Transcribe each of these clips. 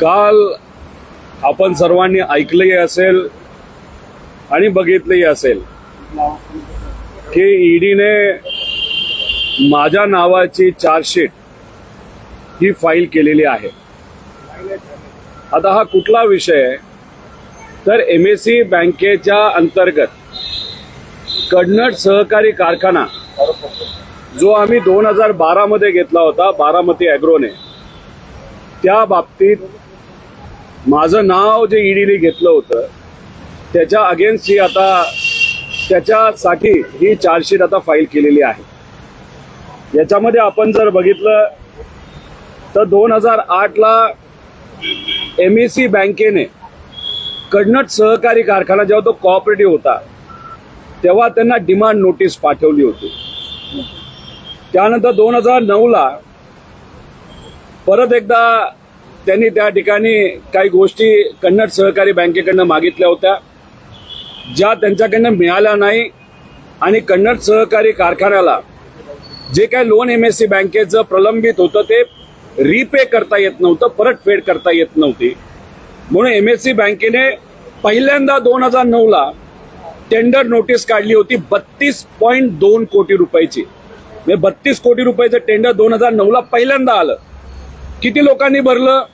काल आपण सर्वांनी ऐकलंही असेल आणि बघितलंही असेल की ईडीने माझ्या नावाची चार्जशीट ही फाईल केलेली आहे. आता हा कुठला विषय आहे? तर एम एस सी बँकेच्या अंतर्गत कडनट सहकारी कारखाना जो आम्ही दोन हजार बारामध्ये घेतला होता बारामती अॅग्रोने त्या बाबतीत माझं नाव जे ईडीने घेतलं होतं त्याच्या अगेन्स्ट ही आता त्याच्यासाठी ही चार्जशीट आता फाईल केलेली आहे. याच्यामध्ये आपण जर बघितलं तर दोन हजार आठला एम ए सी बँकेने कडनट सहकारी कारखाना जेव्हा तो कॉपरेटिव्ह होता तेव्हा त्यांना डिमांड नोटीस पाठवली होती. त्यानंतर दोन हजार नऊला परत एकदा त्यांनी त्या ठिकाणी काही गोष्टी कन्नड सहकारी बँकेकडनं मागितल्या होत्या ज्या त्यांच्याकडनं मिळाल्या नाही. आणि कन्नड सहकारी कारखान्याला जे काही लोन एम एस सी बँकेचं प्रलंबित होतं ते रिपे करता येत नव्हतं परतफेड करता येत नव्हती. म्हणून एम एस सी बँकेने पहिल्यांदा दोन हजार नऊला टेंडर नोटीस काढली होती बत्तीस पॉईंट दोन कोटी रुपयाची. म्हणजे बत्तीस कोटी रुपयाचं टेंडर दोन हजार नऊला पहिल्यांदा आलं. किती लोकांनी भरलं?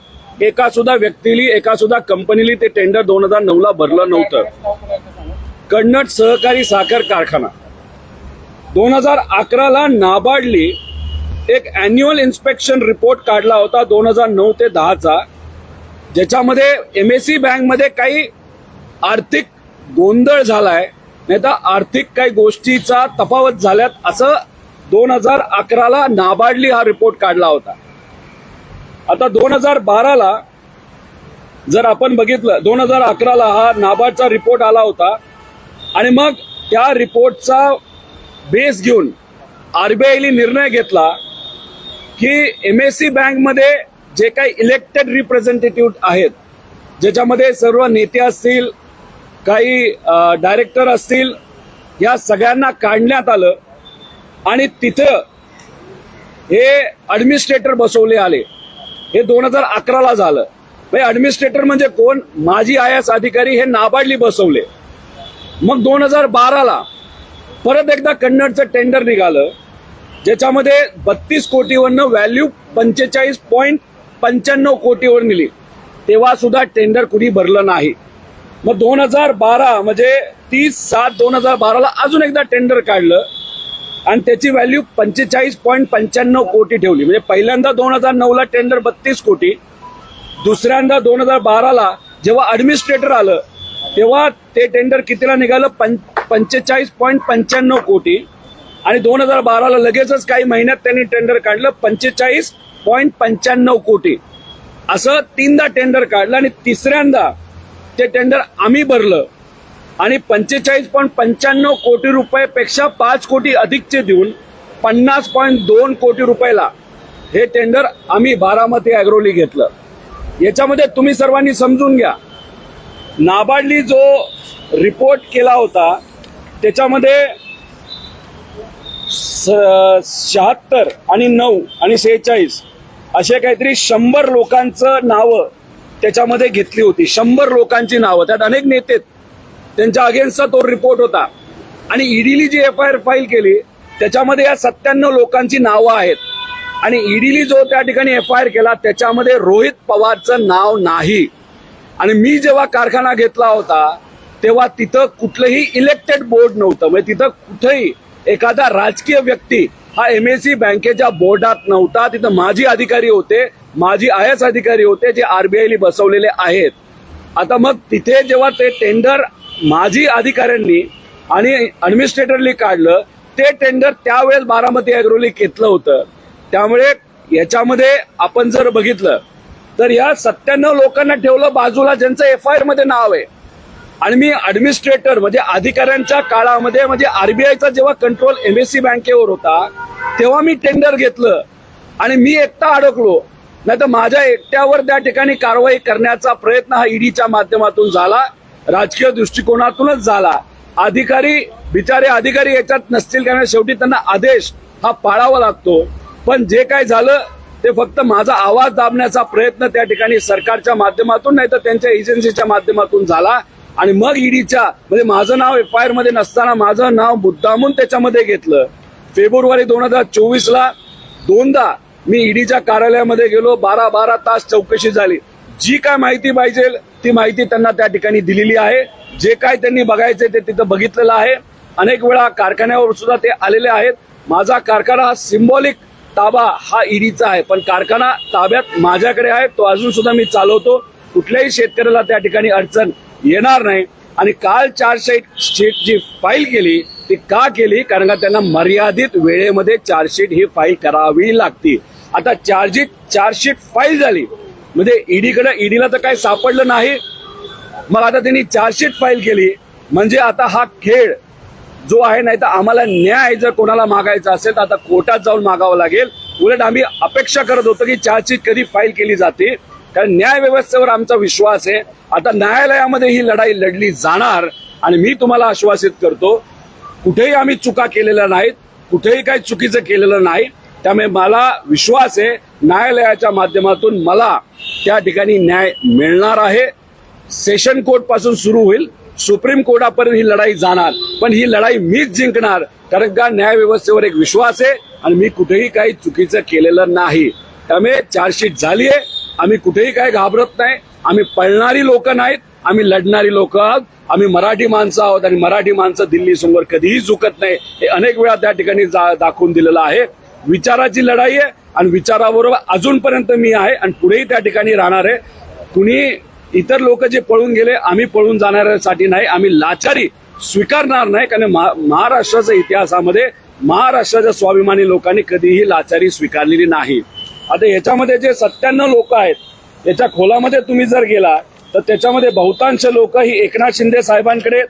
एका सुद्धा व्यक्तीली एका सुद्धा कंपनीली ते टेंडर दोन हजार नऊला भरलं नव्हतं. कन्नड सहकारी साखर कारखाना. दोन हजार अकराला नाबार्डली एक अॅन्युअल इन्स्पेक्शन रिपोर्ट काढला होता दोन हजार नऊ ते दहाचा. ज्याच्यामध्ये एम एस सी बँकमध्ये काही आर्थिक गोंधळ झालाय नाही तर आर्थिक काही गोष्टीचा तफावत झाल्यात असं दोन हजार अकराला नाबार्डली हा रिपोर्ट काढला होता. आता दोन हजार बाराला जर आपण बघितलं दोन हजार अकराला हा नाबार्डचा रिपोर्ट आला होता. आणि मग त्या रिपोर्टचा बेस घेऊन आरबीआयने निर्णय घेतला की एम एस सी बँकमध्ये जे काही इलेक्टेड रिप्रेझेंटेटिव्ह आहेत ज्याच्यामध्ये सर्व नेते असतील काही डायरेक्टर असतील या सगळ्यांना काढण्यात आलं. आणि तिथं हे ॲडमिनिस्ट्रेटर बसवले आले. हे दोन हजार अकराला झालं. ॲडमिनिस्ट्रेटर म्हणजे कोण? माजी आय एस अधिकारी हे नाबार्डली बसवले. मग दोन हजार बाराला परत एकदा कन्नडचं टेंडर निघालं. ज्याच्यामध्ये बत्तीस कोटीवरनं व्हॅल्यू पंचेचाळीस पॉईंट पंच्याण्णव कोटीवर नेली तेव्हा सुद्धा टेंडर कुणी भरलं नाही. मग दोन हजार बारा म्हणजे तीस सात दोन हजार बाराला अजून एकदा टेंडर काढलं. आणि त्याची व्हॅल्यू पंचेचाळीस पॉईंट पंच्याण्णव कोटी ठेवली. म्हणजे पहिल्यांदा दोन हजार नऊला टेंडर बत्तीस कोटी दुसऱ्यांदा दोन हजार बाराला जेव्हा ॲडमिनिस्ट्रेटर आलं तेव्हा ते टेंडर कितीला निघालं? पं पंचेचाळीस पॉईंट पंच्याण्णव कोटी. आणि दोन हजार बाराला लगेचच काही महिन्यात त्यांनी टेंडर काढलं पंचेचाळीस पॉईंट पंच्याण्णव कोटी. असं तीनदा टेंडर काढलं आणि तिसऱ्यांदा ते टेंडर आम्ही भरलं. आणि पंचेचाळीस पॉईंट पंच्याण्णव कोटी रुपयापेक्षा पाच कोटी अधिकचे देऊन पन्नास पॉईंट दोन कोटी रुपयाला हे टेंडर आम्ही बारामती अॅग्रोली घेतलं. याच्यामध्ये तुम्ही सर्वांनी समजून घ्या. नाबार्डली जो रिपोर्ट केला होता त्याच्यामध्ये शहात्तर आणि नऊ आणि सेहेचाळीस असे काहीतरी शंभर लोकांचं नावं त्याच्यामध्ये घेतली होती. शंभर लोकांची नावं. त्यात अनेक नेते त्यांच्या अगेन्स्टचा तो रिपोर्ट होता. आणि ईडीली जी एफ आय आर फाईल केली त्याच्यामध्ये या सत्त्याण्णव लोकांची नावं आहेत. आणि ईडीली जो त्या ठिकाणी एफ आय आर केला त्याच्यामध्ये रोहित पवारचं नाव नाही. आणि मी जेव्हा कारखाना घेतला होता तेव्हा तिथं कुठलंही इलेक्टेड बोर्ड नव्हतं. म्हणजे तिथं कुठेही एखादा राजकीय व्यक्ती हा एम एस सी बँकेच्या बोर्डात नव्हता. तिथं माजी अधिकारी होते माजी आय एस अधिकारी होते जे आरबीआयली बसवलेले आहेत. आता मग तिथे जेव्हा ते टेंडर माजी अधिकाऱ्यांनी आणि ॲडमिनिस्ट्रेटरनी काढलं. ते टेंडर त्यावेळेस बारामती अॅग्रोली घेतलं होतं. त्यामुळे याच्यामध्ये आपण जर बघितलं तर या सत्त्याण्णव लोकांना ठेवलं बाजूला ज्यांचं एफ आय आरमध्ये नाव आहे. आणि मी ऍडमिनिस्ट्रेटर म्हणजे अधिकाऱ्यांच्या काळामध्ये म्हणजे आरबीआयचा जेव्हा कंट्रोल एम एस सी बँकेवर होता तेव्हा मी टेंडर घेतलं. आणि मी एकटा अडकलो. नाही तर माझ्या एकट्यावर त्या ठिकाणी कारवाई करण्याचा प्रयत्न हा ईडीच्या माध्यमातून झाला. राजकीय दृष्टिकोनातूनच झाला. अधिकारी बिचारे अधिकारी याच्यात नसतील कारण शेवटी त्यांना आदेश हा पाळावा लागतो. पण जे काय झालं ते फक्त माझा आवाज दाबण्याचा प्रयत्न त्या ठिकाणी सरकारच्या माध्यमातून नाही तर त्यांच्या एजन्सीच्या माध्यमातून झाला. आणि मग ईडीच्या म्हणजे माझं नाव एफ आय आरमध्ये नसताना माझं नाव मुद्दामून त्याच्यामध्ये घेतलं. फेब्रुवारी दोन हजार चोवीस ला दोनदा मी ईडीच्या कार्यालयामध्ये गेलो. बारा बारा तास चौकशी झाली. जी काय माहिती पाहिजे ती माहिती त्यांना त्या ठिकाणी दिलेली आहे. जे काय त्यांनी बघायचे ते तिथं बघितलेलं आहे. अनेक वेळा कारखान्यावर सुद्धा ते आलेले आहेत. माझा कारखाना हा सिम्बॉलिक ताबा हा ईडीचा आहे. पण कारखाना ताब्यात माझ्याकडे आहे. तो अजून सुद्धा मी चालवतो. कुठल्याही शेतकऱ्याला त्या ठिकाणी अडचण येणार नाही. आणि काल चार्जशीट शीट जी फाईल केली ती का केली? कारण का त्यांना मर्यादित वेळेमध्ये चार्जशीट ही फाईल करावी लागती. आता चार्जशीट चार्जशीट फाईल झाली. म्हणजे ईडीकडे ईडीला तर काही सापडलं नाही. मग आता त्यांनी चार्जशीट फाईल केली. म्हणजे आता हा खेळ जो आहे नाही तर आम्हाला न्याय जर कोणाला मागायचा असेल तर आता कोर्टात जाऊन मागावं लागेल. उलट आम्ही अपेक्षा करत होतो की चार्जशीट कधी फाईल केली जाते. कारण न्याय व्यवस्थेवर आमचा विश्वास आहे. आता न्यायालयामध्ये ही लढाई लढली जाणार आणि मी तुम्हाला आश्वासित करतो कुठेही आम्ही चुका केलेल्या नाहीत. कुठेही काही चुकीचं केलेलं नाही. त्यामुळे मला विश्वास आहे न्यायालयाच्या माध्यमातून मला त्या ठिकाणी न्याय मिळणार आहे. सेशन कोर्टपासून सुरू होईल. सुप्रीम कोर्टापर्यंत ही लढाई जाणार. पण ही लढाई मीच जिंकणार कारण का न्याय व्यवस्थेवर एक विश्वास आहे आणि मी कुठेही काही चुकीचं केलेलं नाही. त्यामुळे चार्जशीट झाली आहे. आम्ही कुठेही काही घाबरत नाही. आम्ही पळणारी लोक नाहीत. आम्ही लढणारी लोक आहोत. आम्ही मराठी माणसं आहोत आणि मराठी माणसं दिल्ली समोर कधीही झुकत नाही. हे अनेक वेळा त्या ठिकाणी जा- दाखवून दिलेलं आहे. विचाराची लढाई आहे आणि विचाराबरोबर अजूनपर्यंत मी आहे आणि पुढेही त्या ठिकाणी राहणार आहे. कुणी इतर लोक जे पळून गेले आम्ही पळून जाणाऱ्यासाठी नाही आम्ही लाचारी स्वीकारणार नाही कारण महाराष्ट्राच्या इतिहासामध्ये महाराष्ट्राच्या स्वाभिमानी लोकांनी कधीही लाचारी स्वीकारलेली नाही. आता याच्यामध्ये जे सत्त्याण्णव लोक आहेत याच्या खोलामध्ये तुम्ही जर गेला तर त्याच्यामध्ये बहुतांश लोक ही एकनाथ शिंदे साहेबांकडे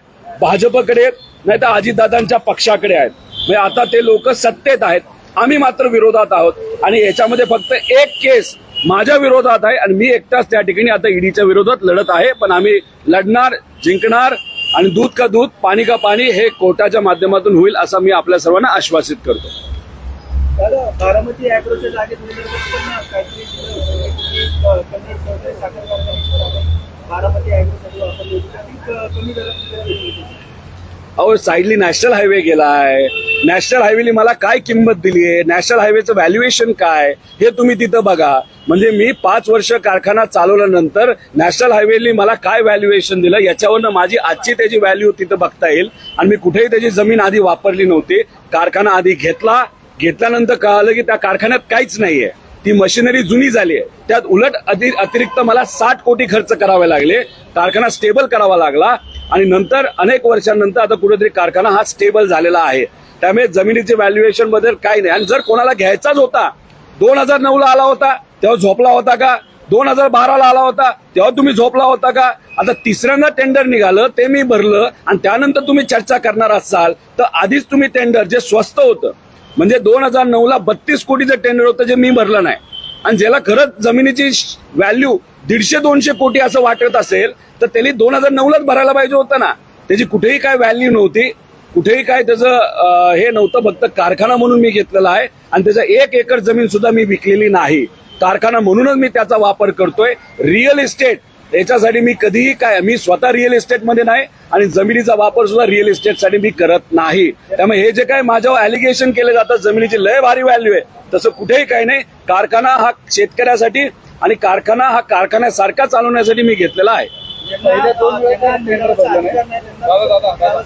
भाजपकडे आहेत नाही तर अजितदादांच्या पक्षाकडे आहेत. म्हणजे आता ते लोक सत्तेत आहेत. आम्ही मात्र विरोधात आहोत. आणि याच्यामध्ये फक्त एक केस माझ्या विरोधात आहे आणि मी एकटाच त्या ठिकाणी आता ईडीच्या विरोधात लढत आहे. पण आम्ही लढणार जिंकणार आणि दूध का दूध पाणी का पाणी हे कोर्टाच्या माध्यमातून होईल असं मी आपल्या सर्वांना आश्वासित करतो. बारामती अॅग्रोच्या जागेत बारामती अॅग्रोसाठी अहो साईडली नॅशनल हायवे गेला आहे नॅशनल हायवेली मला काय किंमत दिली आहे? नॅशनल हायवेचं व्हॅल्युएशन काय? हे तुम्ही तिथं बघा. म्हणजे मी पाच वर्ष कारखाना चालवल्यानंतर नॅशनल हायवेली मला काय व्हॅल्युएशन दिलं? याच्यावरनं माझी आजची त्याची व्हॅल्यू तिथं बघता येईल. आणि मी कुठेही त्याची जमीन आधी वापरली नव्हती. कारखाना आधी घेतला. घेतल्यानंतर कळालं की त्या कारखान्यात काहीच नाहीये. ती मशिनरी जुनी झाली आहे. त्यात उलट अतिरिक्त मला साठ कोटी खर्च करावे लागले. कारखाना स्टेबल करावा लागला. आणि नंतर अनेक वर्षांनंतर आता कुठेतरी कारखाना हा स्टेबल झालेला आहे. त्यामुळे जमिनीचे व्हॅल्युएशनबद्दल काही नाही. आणि जर कोणाला घ्यायचाच होता दोन हजार नऊ ला आला होता तेव्हा झोपला होता का? दोन हजार बाराला आला होता तेव्हा तुम्ही झोपला होता का? आता तिसऱ्यांदा टेंडर निघालं ते मी भरलं आणि त्यानंतर तुम्ही चर्चा करणार असाल तर आधीच तुम्ही टेंडर जे स्वस्त होतं म्हणजे दोन हजार नऊ ला बत्तीस कोटीचं टेंडर होतं जे मी भरलं नाही. आणि ज्याला खरंच जमिनीची व्हॅल्यू दीडशे दोनशे कोटी असं वाटत असेल तर त्यांनी दोन हजार नऊलाच भरायला पाहिजे होतं ना. त्याची कुठेही काय व्हॅल्यू नव्हती कुठेही काय त्याचं हे नव्हतं फक्त कारखाना म्हणून मी घेतलेला आहे आणि त्याचा एक एकर जमीन सुद्धा मी विकलेली नाही. कारखाना म्हणूनच मी त्याचा वापर करतोय. रिअल इस्टेट याच्यासाठी मी कधीही काय मी स्वतः रिअल इस्टेटमध्ये नाही आणि जमिनीचा वापर सुद्धा रिअल इस्टेटसाठी मी करत नाही. त्यामुळे हे जे काय माझ्यावर अलिगेशन केले जातात जमिनीची लय भारी व्हॅल्यू आहे. तसं कुठेही काही नाही. कारखाना हा शेतकऱ्यासाठी आणि कारखाना हा कारखान्यासारखा चालवण्यासाठी मी घेतलेला आहे. पहिले दोन.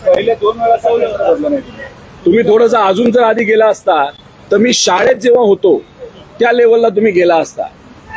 पहिले दोन वेळा तुम्ही थोडस अजून जर आधी गेला असता तर मी शाळेत जेव्हा होतो त्या लेवलला तुम्ही गेला असता.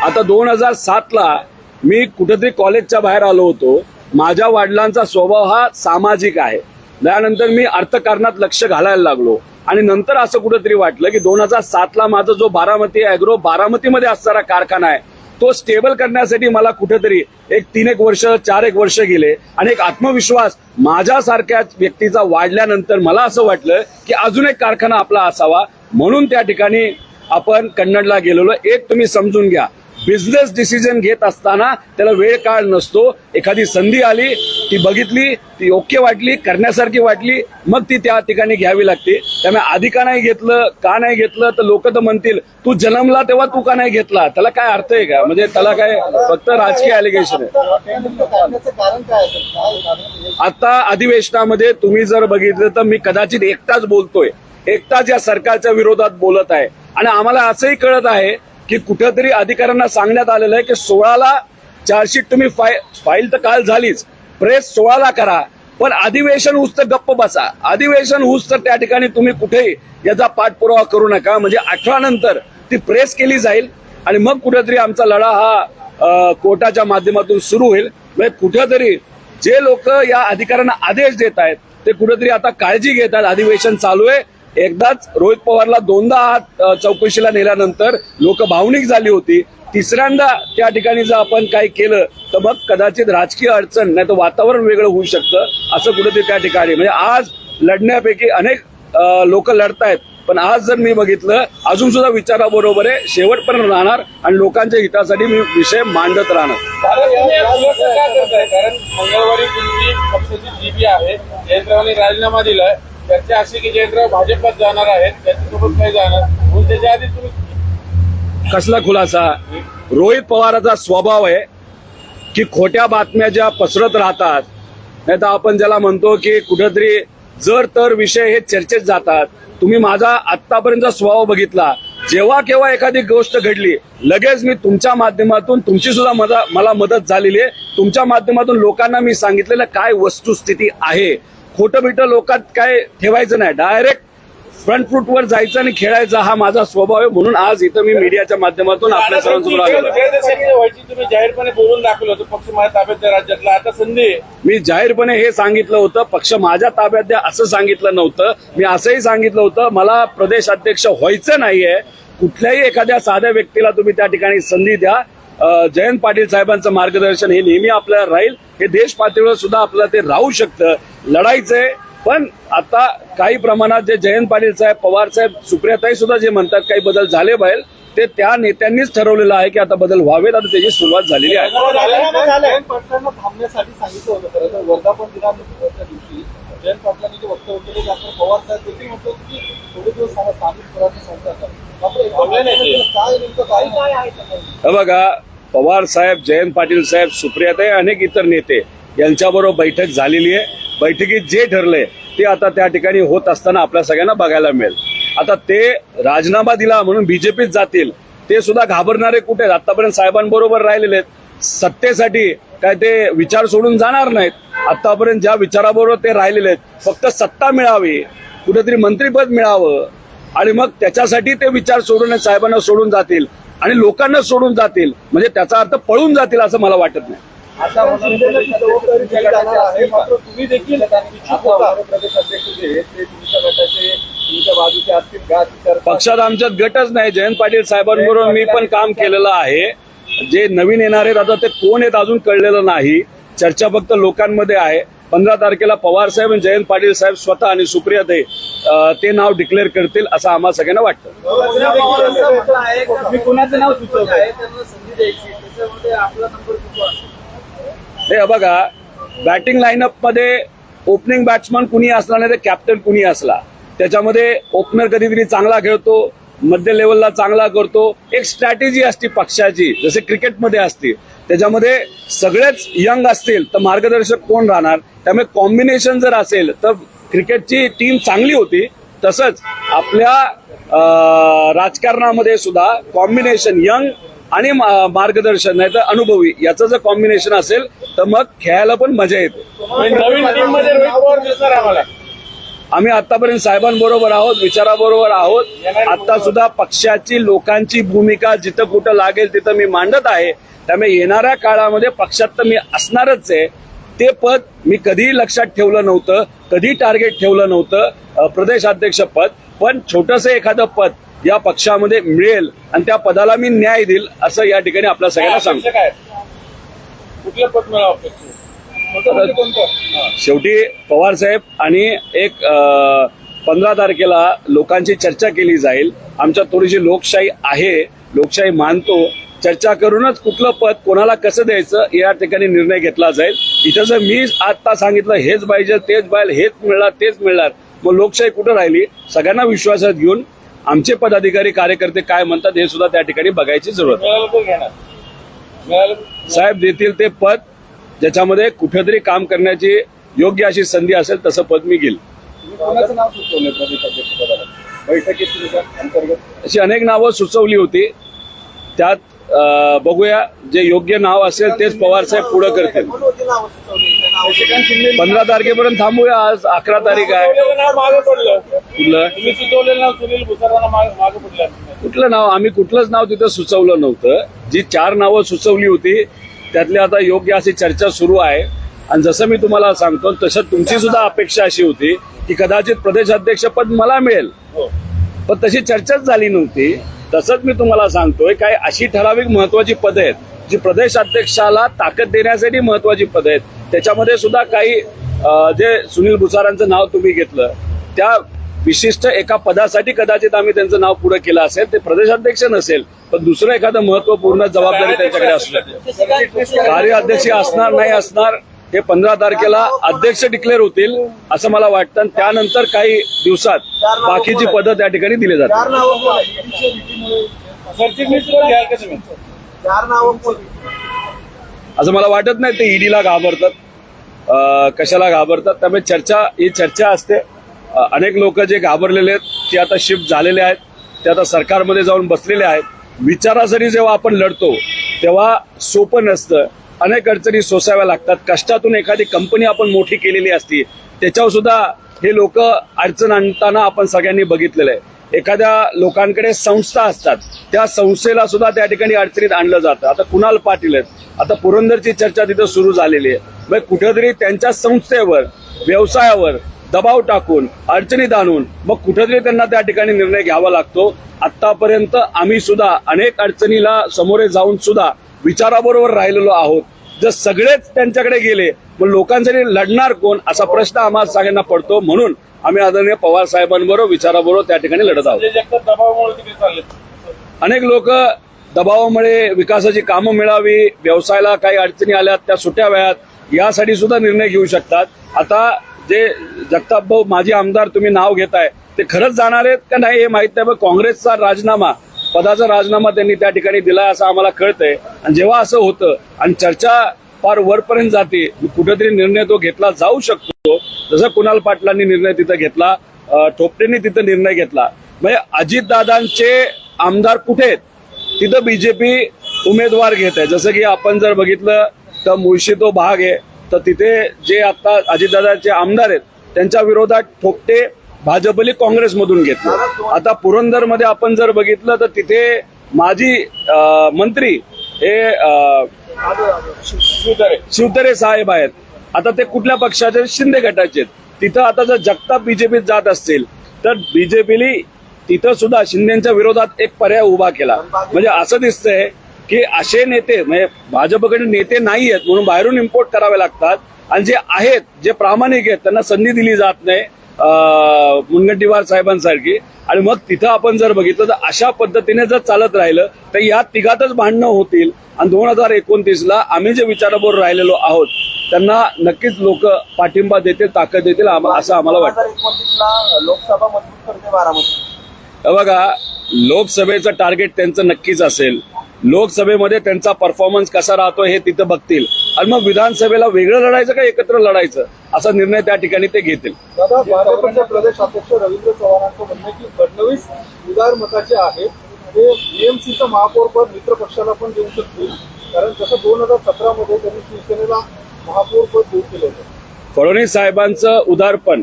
आता दोन हजार सात ला मी कुठेतरी कॉलेजच्या बाहेर आलो होतो. माझ्या वडिलांचा स्वभाव हा सामाजिक आहे. त्यानंतर मी अर्थकारणात लक्ष घालायला लागलो. आणि नंतर असं कुठेतरी वाटलं की दोन हजार सातला माझा जो बारामती अॅग्रो बारामतीमध्ये असणारा कारखाना आहे तो स्टेबल करण्यासाठी मला कुठेतरी एक तीन एक वर्ष चार एक वर्ष गेले. आणि एक आत्मविश्वास माझ्यासारख्या व्यक्तीचा वाढल्यानंतर मला असं वाटलं की अजून एक कारखाना आपला असावा. म्हणून त्या ठिकाणी आपण कन्नडला गेलेलो. एक तुम्ही समजून घ्या. बिझनेस डिसिजन घेत असताना त्याला वेळ काळ नसतो. एखादी संधी आली ती बघितली ती योग्य वाटली करण्यासारखी वाटली मग ती त्या ठिकाणी घ्यावी लागते. त्यामुळे आधी का नाही घेतलं का नाही घेतलं तर लोक तर म्हणतील तू जन्मला तेव्हा तू का नाही घेतला? त्याला काय अर्थ आहे का? म्हणजे त्याला काय फक्त राजकीय अलिगेशन आहे. आता अधिवेशनामध्ये तुम्ही जर बघितलं तर मी कदाचित एकटाच बोलतोय. एकटाच या सरकारच्या विरोधात बोलत आहे. आणि आम्हाला असंही कळत आहे की कुठेतरी अधिकाऱ्यांना सांगण्यात आलेलं आहे की सोळाला चार्जशीट तुम्ही फाय फाईल तर काल झालीच. प्रेस सोळाला करा. पण अधिवेशन हुस तर गप्प बसा. अधिवेशन हुस तर त्या ठिकाणी तुम्ही कुठेही याचा पाठपुरावा करू नका. म्हणजे अठरा नंतर ती प्रेस केली जाईल आणि मग कुठेतरी आमचा लढा हा कोर्टाच्या माध्यमातून सुरू होईल. म्हणजे कुठेतरी जे लोक या अधिकाऱ्यांना आदेश देत आहेत ते कुठेतरी आता काळजी घेत आहेत. अधिवेशन चालू आहे. एकदाच रोहित पवारला दोनदा आत चौकशीला नेल्यानंतर लोक भावनिक झाली होती. तिसऱ्यांदा त्या ठिकाणी जर आपण काही केलं तर मग कदाचित राजकीय अडचण नाही तर वातावरण वेगळं होऊ शकतं असं कुठेतरी त्या ठिकाणी. म्हणजे आज लढण्यापैकी अनेक लोक लढतायत पण आज जर मी बघितलं अजून सुद्धा विचाराबरोबर आहे शेवटपर्यंत राहणार आणि लोकांच्या हितासाठी मी विषय मांडत राहणार. कारण मंगळवारी पक्षाची जीबी आहे जयंतरावांनी राजीनामा दिलाय चर्चा अशी की जयंतराव भाजपात जाणार आहेत त्यांच्यासोबत काही जाणार. म्हणून त्याच्या आधी तुम्ही कसला खुलासा? रोहित पवाराचा स्वभाव आहे की खोट्या बातम्या ज्या पसरत राहतात नाही तर आपण ज्याला म्हणतो की कुठेतरी जर तर विषय हे चर्चेत जातात. तुम्ही माझा आतापर्यंतचा स्वभाव बघितला. जेव्हा केव्हा एखादी गोष्ट घडली लगेच मी तुमच्या माध्यमातून तुमची सुद्धा मला मदत झालेली आहे. तुमच्या माध्यमातून लोकांना मी सांगितलेलं काय वस्तुस्थिती आहे? खोटं बिटं लोकात काय ठेवायचं नाही. डायरेक्ट फ्रंट फूटवर जायचं आणि खेळायचा हा माझा स्वभाव आहे. म्हणून आज इथं मी मीडियाच्या माध्यमातून आपल्या सर्वांसमोर तुम्ही जाहीरपणे बोलून दाखवलं होतं. पक्ष माझ्या ताब्यात द्या राज्यातला. आता संधी. मी जाहीरपणे हे सांगितलं होतं. पक्ष माझ्या ताब्यात द्या असं सांगितलं नव्हतं. मी असंही सांगितलं होतं मला प्रदेश अध्यक्ष व्हायचं नाहीये. कुठल्याही एखाद्या साध्या व्यक्तीला तुम्ही त्या ठिकाणी संधी द्या. जयंत पाटील साहेबांचं मार्गदर्शन हे नेहमी आपल्याला राहील. हे देश पातळीवर सुद्धा आपल्याला ते राहू शकतं. लढायचंय पण आता काही प्रमाणात जे जयंत पाटील साहेब पवार साहेब सुप्रियाताई सुद्धा जे म्हणतात काही बदल झाले पाहिजे ते त्या नेत्यांनीच ठरवलेलं आहे की आता बदल व्हावेत. आता त्याची सुरुवात झालेली आहे? हे बघा पवार साहेब जयंत पाटील साहेब सुप्रियाताई अनेक इतर नेते यांच्याबरोबर बैठक झालेली आहे. बैठकीत जे ठरले ते आता त्या ठिकाणी होत असताना आपल्या सगळ्यांना बघायला मिळेल. आता ते राजीनामा दिला म्हणून बीजेपीत जातील ते सुद्धा घाबरणारे कुठे आहेत? आतापर्यंत साहेबांबरोबर राहिलेले आहेत. सत्तेसाठी काय ते विचार सोडून जाणार नाहीत. आतापर्यंत ज्या विचाराबरोबर ते राहिलेले आहेत फक्त सत्ता मिळावी कुठेतरी मंत्रीपद मिळावं आणि मग त्याच्यासाठी ते विचार सोडून साहेबांना सोडून जातील. आणि लोकांना सोडून जातील. म्हणजे त्याचा अर्थ पळून जातील असं मला वाटत नाही. आता तुम्ही देखील पक्षात आमच्यात गटच नाही. जयंत पाटील साहेबांबरोबर मी पण काम केलेलं आहे. जे नवीन येणार आहेत आता ते कोण आहेत अजून कळलेलं नाही. चर्चा फक्त लोकांमध्ये आहे. पंधरा तारखेला पवार साहेब आणि जयंत पाटील साहेब स्वतः आणि सुप्रिया ते ते नाव डिक्लेअर करतील असं आम्हाला सगळ्यांना वाटतं. हे बघा बॅटिंग लाईनअपमध्ये ओपनिंग बॅट्समन कुणी असला नाही तर कॅप्टन कुणी असला. त्याच्यामध्ये ओपनर कधीतरी चांगला खेळतो मध्य लेवलला चांगला करतो. एक स्ट्रॅटेजी असते पक्षाची जसे क्रिकेटमध्ये असते. त्याच्यामध्ये सगळेच यंग असतील तर मार्गदर्शक कोण राहणार? त्यामुळे कॉम्बिनेशन जर असेल तर क्रिकेटची टीम चांगली होती. तसंच आपल्या राजकारणामध्ये सुद्धा कॉम्बिनेशन यंग आणि मार्गदर्शन नाही तर अनुभवी याचं जर कॉम्बिनेशन असेल तर मग खेळायला पण मजा येते. नवीन टीममध्ये रोहित पवार दिसणार आम्हाला. आम्ही आतापर्यंत साहेबांबरोबर आहोत विचाराबरोबर आहोत. आता सुद्धा पक्षाची लोकांची भूमिका जिथं कुठं लागेल तिथं मी मांडत आहे. त्यामुळे येणाऱ्या काळामध्ये पक्षात तर मी असणारच आहे. ते पद मी कधीही लक्षात ठेवलं नव्हतं कधी टार्गेट ठेवलं नव्हतं प्रदेशाध्यक्ष पद. पण छोटस एखादं पद या पक्षामध्ये मिळेल आणि त्या पदाला मी न्याय देईल असं या ठिकाणी आपल्या सगळ्यांना सांगतो. काय? कुठलं पद मिळावं शेवटी पवार साहेब आणि एक पंधरा तारखेला लोकांची चर्चा केली जाईल. आमच्यात थोडीशी लोकशाही आहे लोकशाही मानतो. चर्चा करूनच कुठलं पद कोणाला कसं द्यायचं या ठिकाणी निर्णय घेतला जाईल. इथं जर मी आता सांगितलं हेच पाहिजे तेच पाहिजे हेच मिळणार तेच मिळणार मग लोकशाही कुठं राहिली? सगळ्यांना विश्वासात घेऊन आमचे पदाधिकारी कार्यकर्ते काय म्हणतात हे सुद्धा त्या ठिकाणी बघायची जरूरत साहेब देतील ते पद ज्याच्यामध्ये कुठेतरी काम करण्याची योग्य अशी संधी असेल तसं पद मी घेईल. अशी अनेक नावं सुचवली होती. त्यात बघूया जे योग्य नाव असेल तेच पवार साहेब पुढे करतील. पंधरा तारखेपर्यंत थांबूया आज अकरा तारीख आहे. कुठलं नाव? आम्ही कुठलंच नाव तिथं सुचवलं नव्हतं. जी चार नावं सुचवली होती त्यातली आता योग्य अशी चर्चा सुरू आहे. आणि जसं मी तुम्हाला सांगतो तसं तुमची सुद्धा अपेक्षा अशी होती की कदाचित प्रदेशाध्यक्ष पद मला मिळेल. हो. पण तशी चर्चाच झाली नव्हती. तसंच मी तुम्हाला सांगतोय काही अशी ठराविक महत्वाची पदं आहेत जी प्रदेश अध्यक्षाला ताकद देण्यासाठी महत्वाची पदं आहेत. त्याच्यामध्ये सुद्धा काही जे सुनील भुसारांचं नाव तुम्ही घेतलं त्या विशिष्ट एका पदासाठी कदाचित आम्ही त्यांचं नाव पुढे केलं असेल ते प्रदेशाध्यक्ष नसेल पण दुसरं एखादं महत्त्वपूर्ण जबाबदारी त्यांच्याकडे असू शकते कार्याध्यक्ष असणार नाही असणार हे पंधरा तारखेला अध्यक्ष डिक्लेअर होतील असं मला वाटतं. आणि त्यानंतर काही दिवसात बाकीची पदं त्या ठिकाणी दिली कोण असं मला वाटत नाही ते ईडीला घाबरतात. अं, कशाला घाबरतात? त्यामुळे चर्चा ही चर्चा असते. अनेक लोक जे घाबरलेले आहेत ते आता शिफ्ट झालेले आहेत ते आता सरकारमध्ये जाऊन बसलेले आहेत. विचारासाठी जेव्हा आपण लढतो तेव्हा सोपं नसतं. अनेक अडचणी सोसाव्या लागतात. कष्टातून एखादी कंपनी आपण मोठी केलेली असती त्याच्यावर सुद्धा हे लोक अडचण आणताना आपण सगळ्यांनी बघितलेलं आहे. एखाद्या लोकांकडे संस्था असतात त्या संस्थेला सुद्धा त्या ठिकाणी अडचणीत आणलं जातं. आता कुणाल पाटील आहेत? आता पुरंदरची चर्चा तिथं सुरू झालेली आहे. मग कुठेतरी त्यांच्या संस्थेवर व्यवसायावर दबाव टाकून अडचणीत आणून मग कुठेतरी त्यांना त्या ठिकाणी निर्णय घ्यावा लागतो. आतापर्यंत आम्ही सुद्धा अनेक अडचणीला समोरे जाऊन सुद्धा विचाराबरोबर राहिलेलो आहोत. जर सगळेच त्यांच्याकडे गेले मग लोकांसाठी लढणार कोण? असा प्रश्न आम्हाला सगळ्यांना पडतो. म्हणून आम्ही आदरणीय पवार साहेबांबरोबर विचाराबरोबर त्या ठिकाणी लढत आहोत. अनेक लोक दबावामुळे विकासाची कामं मिळावी व्यवसायाला काही अडचणी आल्यात त्या सुट्या वेळात यासाठी सुद्धा निर्णय घेऊ शकतात. आता जे जगताप भाऊ माजी आमदार तुम्ही नाव घेताय ते खरंच जाणार आहेत का नाही हे माहीत नाही पण काँग्रेसचा राजीनामा पदाचा राजीनामा त्यांनी त्या ठिकाणी दिला असं आम्हाला कळतंय. आणि जेव्हा असं होतं आणि चर्चा फार वरपर्यंत जाते कुठेतरी निर्णय तो घेतला जाऊ शकतो जसं कुणाल पाटलांनी निर्णय तिथं घेतला ठोपटेंनी तिथं निर्णय घेतला. म्हणजे अजितदादांचे आमदार कुठे आहेत? तिथं बीजेपी उमेदवार घेत आहे. जसं की आपण जर बघितलं तर मुळशी तो भाग आहे. तर तिथे जे आता अजितदादाचे आमदार आहेत त्यांच्या विरोधात ठोकटे भाजपली काँग्रेसमधून घेतले. आता पुरंदरमध्ये आपण जर बघितलं तर तिथे माजी मंत्री हे शिवतारे. शिवतरे साहेब आहेत. आता ते कुठल्या पक्षाचे? शिंदे गटाचे आहेत. तिथं आता जर जगताप बीजेपीत जात असतील तर बीजेपीने तिथं सुद्धा शिंदेच्या विरोधात एक पर्याय उभा केला. म्हणजे असं दिसतंय की असे नेते म्हणजे भाजपकडे नेते नाही आहेत म्हणून बाहेरून इम्पोर्ट करावे लागतात. आणि जे आहेत जे प्रामाणिक आहेत त्यांना संधी दिली जात नाही मुनगंटीवार साहेबांसारखी. आणि मग तिथं आपण जर बघितलं तर अशा पद्धतीने जर चालत राहिलं तर या तिघातच भांडणं होतील. आणि दोन हजार एकोणतीसला आम्ही जे विचाराबरोबर राहिलेलो आहोत त्यांना नक्कीच लोक पाठिंबा देतील ताकद देतील असं आम्हाला वाटतं. लोकसभा मजबूत करते बारामती. बघा लोकसभेचं टार्गेट त्यांचं नक्कीच असेल. लोकसभेमध्ये त्यांचा परफॉर्मन्स कसा राहतो हे तिथं बघतील. आणि मग विधानसभेला वेगळं लढायचं का एकत्र लढायचं? असा निर्णय त्या ठिकाणी ते घेतील. प्रदेश अध्यक्ष रवींद्र चव्हाणांचं म्हणणं की फडणवीस उदार मताचे आहेत. ते बीएमसीचं महापौर पद मित्र पक्षाला पण देऊ शकतील. कारण जसं दोन हजार सतरा मध्ये त्यांनी शिवसेनेला महापौर पद देऊ केलं होतं. फडणवीस साहेबांचं उदारपण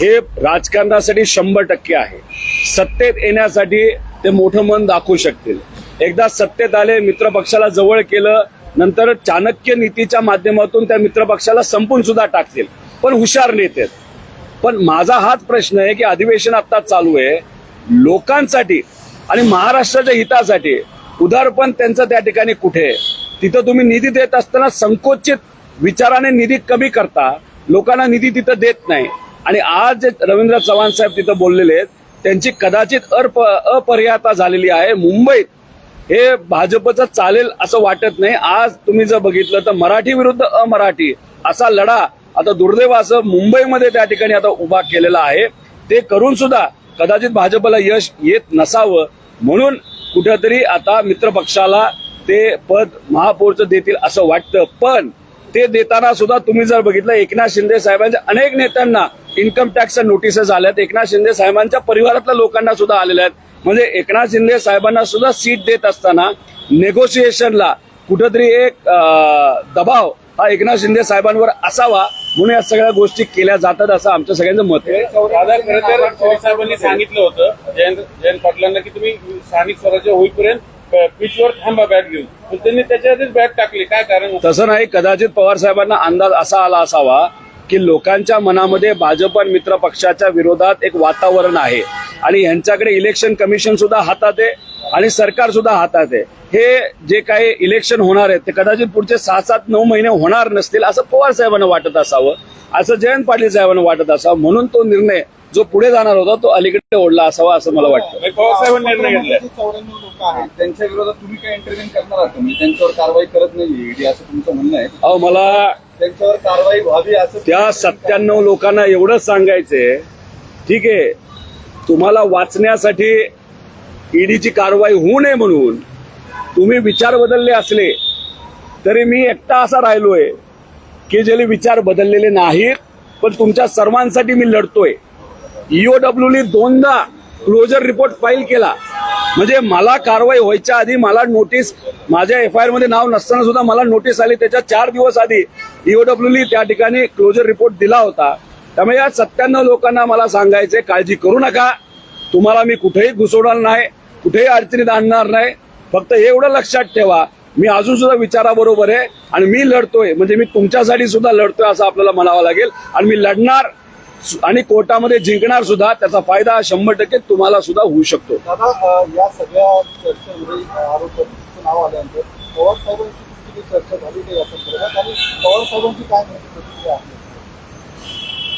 हे राजकारणासाठी शंभर टक्के आहे. सत्तेत येण्यासाठी ते मोठं मन दाखवू शकतील. एकदा सत्तेत आले मित्रपक्षाला जवळ केलं नंतर चाणक्य नीतीच्या माध्यमातून त्या मित्रपक्षाला संपून सुद्धा टाकतील. पण हुशार नेते पण माझा हाच प्रश्न आहे की अधिवेशन आता चालू आहे. लोकांसाठी आणि महाराष्ट्राच्या हितासाठी उदारपण त्यांचं त्या ठिकाणी कुठे आहे? तिथं तुम्ही निधी देत असताना संकोचित विचाराने निधी कमी करता. लोकांना निधी तिथं देत नाही. आणि आज जे रवींद्र चव्हाण साहेब तिथं बोललेले आहेत त्यांची कदाचित अर्प अपरिहाता झालेली आहे. मुंबईत हे भाजपचं चालेल असं वाटत नाही. आज तुम्ही जर बघितलं तर मराठी विरुद्ध अमराठी असा लढा आता दुर्दैव असं मुंबईमध्ये त्या ठिकाणी आता उभा केलेला आहे. ते करून सुद्धा कदाचित भाजपला यश येत नसावं. म्हणून कुठंतरी आता मित्रपक्षाला ते पद महापौरचं देतील असं वाटतं. पण ते देताना सुद्धा तुम्ही जर बघितलं एकनाथ शिंदे साहेबांच्या अनेक नेत्यांना इन्कम टॅक्सच्या नोटिसेस आल्यात. एकनाथ शिंदे साहेबांच्या परिवारातल्या लोकांना सुद्धा आलेल्या आहेत. म्हणजे एकनाथ शिंदे साहेबांना सुद्धा सीट देत असताना नेगोशिएशनला कुठंतरी एक दबाव हा एकनाथ शिंदे साहेबांवर असावा म्हणून या सगळ्या गोष्टी केल्या जातात असं आमच्या सगळ्यांचं मत आहे. खरं तर साहेबांनी सांगितलं होतं जयंत जयंत पाटलांना की तुम्ही स्थानिक स्वराज्य होईपर्यंत पिचवर थांबा बॅट घेऊन. पण त्यांनी त्याच्या आधीच बॅट टाकली. काय कारण तसं नाही कदाचित पवार साहेबांना अंदाज असा आला असावा की लोकांच्या मनामध्ये भाजप आणि मित्र पक्षाच्या विरोधात एक वातावरण आहे. आणि यांच्याकडे इलेक्शन कमिशन सुद्धा हातात आहे आणि सरकार सुद्धा हातात आहे. हे जे काही इलेक्शन होणार आहे ते कदाचित पुढचे सहा सात नऊ महिने होणार नसतील असं पवार साहेबांना वाटत असावं. असं जयंत पाटील साहेबांना वाटत असावं. म्हणून तो निर्णय जो पुढे जाणार होता तो अलीकडे ओढला असावा असं मला वाटतं. पवार साहेबांनी निर्णय चौऱ्याण्णव लोक आहेत त्यांच्या विरोधात तुम्ही काय इंटरव्ह्यू करणार आहात? म्हणजे त्यांच्यावर कारवाई करत नाही ईडी असं तुमचं म्हणणं आहे. अहो मला त्यांच्यावर कारवाई व्हावी असं त्या सत्त्याण्णव लोकांना एवढंच सांगायचंय ठीक आहे तुम्हाला वाचण्यासाठी ईडीची कारवाई होऊ नये म्हणून तुम्ही विचार बदलले असले तरी मी एकटा असा राहिलोय की ज्याने विचार बदललेले नाहीत पण तुमच्या सर्वांसाठी मी लढतोय. ईओडब्ल्यूनी दोनदा क्लोजर रिपोर्ट फाईल केला. म्हणजे मला कारवाई व्हायच्या आधी मला नोटीस माझ्या एफ आय आरमध्ये नाव नसताना सुद्धा मला नोटीस आली. त्याच्या चार दिवस आधी ईओडब्ल्यूनी त्या ठिकाणी क्लोजर रिपोर्ट दिला होता. त्यामुळे या सत्त्याण्णव लोकांना मला सांगायचे काळजी करू नका. तुम्हाला मी कुठेही घुसवणार नाही कुठेही अडचणीत आणणार नाही. फक्त एवढं लक्षात ठेवा. मी अजून सुद्धा विचाराबरोबर आहे आणि मी लढतोय. म्हणजे मी तुमच्यासाठी सुद्धा लढतोय असं आपल्याला म्हणावं लागेल. आणि मी लढणार. आणि कोर्टामध्ये जिंकणार सुद्धा त्याचा फायदा शंभर टक्के तुम्हाला सुद्धा होऊ शकतो. दादा या सगळ्या चर्चेमध्ये नाव आल्यानंतर पवार साहेबांची किती चर्चा झाली नाही या संदर्भात? आणि पवार साहेबांची काय नेमकी प्रतिक्रिया आहे?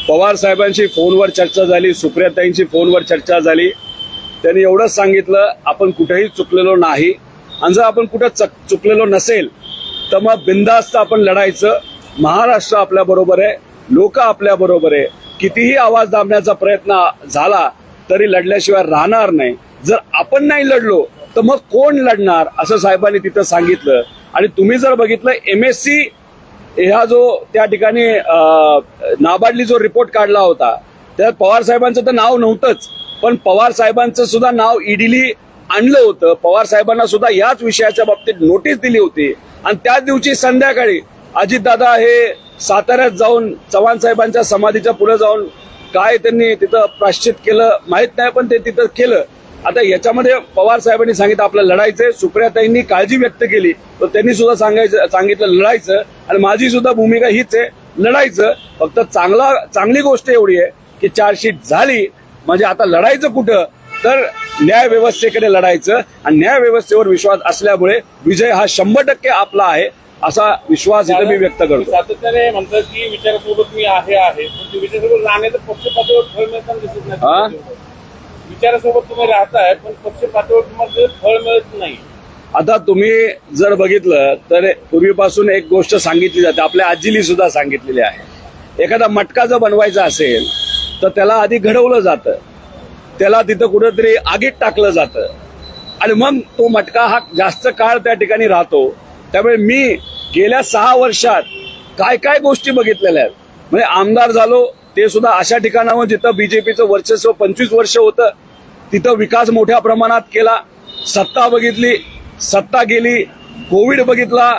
पवार साहेबांशी फोनवर चर्चा झाली सुप्रियाताईंची फोनवर चर्चा झाली. त्यांनी एवढंच सांगितलं आपण कुठेही चुकलेलो नाही. आणि जर आपण कुठं चक- चुकलेलो नसेल तर मग बिंदास्त आपण लढायचं. महाराष्ट्र आपल्या बरोबर आहे लोक आपल्या बरोबर आहे. कितीही आवाज दाबण्याचा प्रयत्न झाला तरी लढल्याशिवाय राहणार नाही. जर आपण नाही लढलो तर मग कोण लढणार असं साहेबांनी तिथं सांगितलं. आणि तुम्ही जर बघितलं एमएससी ह्या जो त्या ठिकाणी नाबार्डली जो रिपोर्ट काढला होता त्यात पवार साहेबांचं तर नाव नव्हतंच पण पवार साहेबांचं सुद्धा नाव ईडीली आणलं होतं. पवार साहेबांना सुद्धा याच विषयाच्या बाबतीत नोटीस दिली होती. आणि त्याच दिवशी संध्याकाळी अजितदादा हे साताऱ्यात जाऊन चव्हाण साहेबांच्या समाधीच्या पुढे जाऊन काय त्यांनी तिथं प्राश्चित केलं माहीत नाही पण ते तिथं केलं. आता याच्यामध्ये पवार साहेबांनी सांगितलं आपलं लढायचंय. सुप्रियाताईंनी काळजी व्यक्त केली. तर त्यांनी सुद्धा सांगायचं सांगितलं लढायचं. आणि माझी सुद्धा भूमिका हीच आहे लढायचं. फक्त चांगला चांगली गोष्ट एवढी आहे की चार्जशीट झाली. म्हणजे आता लढायचं कुठं? तर न्याय व्यवस्थेकडे लढायचं. आणि न्याय व्यवस्थेवर विश्वास असल्यामुळे विजय हा शंभर टक्के आपला आहे. असा विश्वास इथे मी व्यक्त करतो. सातत्याने म्हणतात की विचारासोबत मी आहे आहे. पण ते विचारासोबत राहण्याचं पक्ष पातळीवर फळ मिळताना दिसत? नाही. विचारासोबत तुम्ही राहताय पण पक्ष पातळीवर तुम्हाला फळ मिळत नाही. आता तुम्ही जर बघितलं तर पूर्वीपासून एक गोष्ट सांगितली जाते. आपल्या आजीली सुद्धा सांगितलेली आहे. एखादा मटका जर बनवायचा असेल तर त्याला आधी घडवलं जातं. त्याला तिथं कुठंतरी आगीत टाकलं जातं. आणि मग तो मटका हा जास्त काळ त्या ठिकाणी राहतो. त्यामुळे मी गेल्या सहा वर्षात काय काय गोष्टी बघितलेल्या आहेत? म्हणजे आमदार झालो ते सुद्धा अशा ठिकाणावर जिथं बीजेपीचं वर्चस्व पंचवीस वर्ष होतं तिथं विकास मोठ्या प्रमाणात केला. सत्ता बघितली सत्ता गेली कोविड बघितला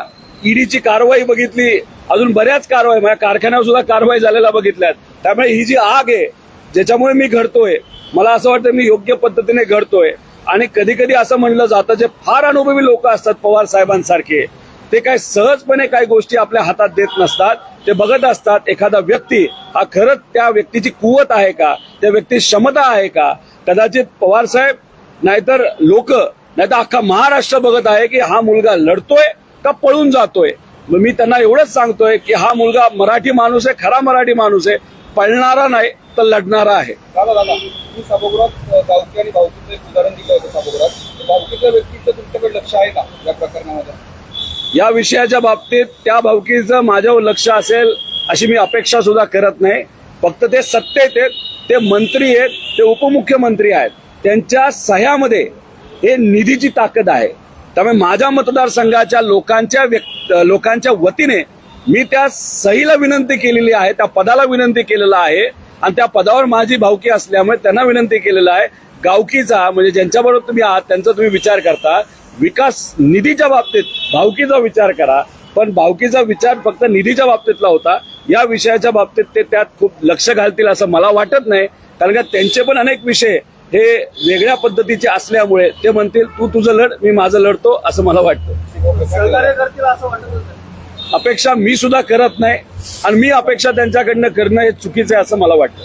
ईडीची कारवाई बघितली अजून बऱ्याच कारवाई माझ्या कारखान्यावर सुद्धा कारवाई झालेल्या बघितल्यात. त्यामुळे ही जी आग आहे ज्याच्यामुळे मी घडतोय मला असं वाटतं मी योग्य पद्धतीने घडतोय. आणि कधी कधी असं म्हणलं जातं जे फार अनुभवी लोक असतात पवार साहेबांसारखे ते काय सहजपणे काही गोष्टी आपल्या हातात देत नसतात. ते बघत असतात एखादा व्यक्ती हा खरंच त्या व्यक्तीची कुवत आहे का? त्या व्यक्तीची क्षमता आहे का? कदाचित पवार साहेब नाहीतर लोक नाहीतर अख्खा महाराष्ट्र बघत आहे की हा मुलगा लढतोय का पळून जातोय? मग मी त्यांना एवढंच सांगतोय की हा मुलगा मराठी माणूस आहे खरा मराठी माणूस आहे पळणारा नाही तर लढणारा आहे. दादा सभागृहात आणि एक उदाहरण दिलं होतं सभागृहात. व्यक्तीचं तुमच्याकडे लक्ष आहे का या प्रकरणामध्ये? या विषयाच्या बाबतीत त्या भावकीचं माझ्यावर लक्ष असेल अशी मी अपेक्षा सुद्धा करत नाही. फक्त ते सत्तेत आहेत ते मंत्री आहेत ते उपमुख्यमंत्री आहेत. त्यांच्या सह्यामध्ये हे निधीची ताकद आहे. त्यामुळे माझ्या मतदारसंघाच्या लोकांच्या व्यक्त लोकांच्या वतीने मी त्या सहीला विनंती केलेली आहे त्या पदाला विनंती केलेला आहे. आणि त्या पदावर माझी भावकी असल्यामुळे त्यांना विनंती केलेलं आहे. गावकीचा म्हणजे ज्यांच्याबरोबर तुम्ही आहात त्यांचा तुम्ही विचार करता. विकास निधीच्या बाबतीत भावकीचा विचार करा पण भावकीचा विचार फक्त निधीच्या बाबतीतला होता. या विषयाच्या बाबतीत ते त्यात खूप लक्ष घालतील असं मला वाटत नाही. कारण का त्यांचे पण अनेक विषय हे वेगळ्या पद्धतीचे असल्यामुळे ते म्हणतील तू तुझं लढ मी माझं लढतो असं मला वाटतं. अपेक्षा मी सुद्धा करत नाही. आणि मी अपेक्षा त्यांच्याकडनं करणं हे चुकीचं आहे असं मला वाटतं.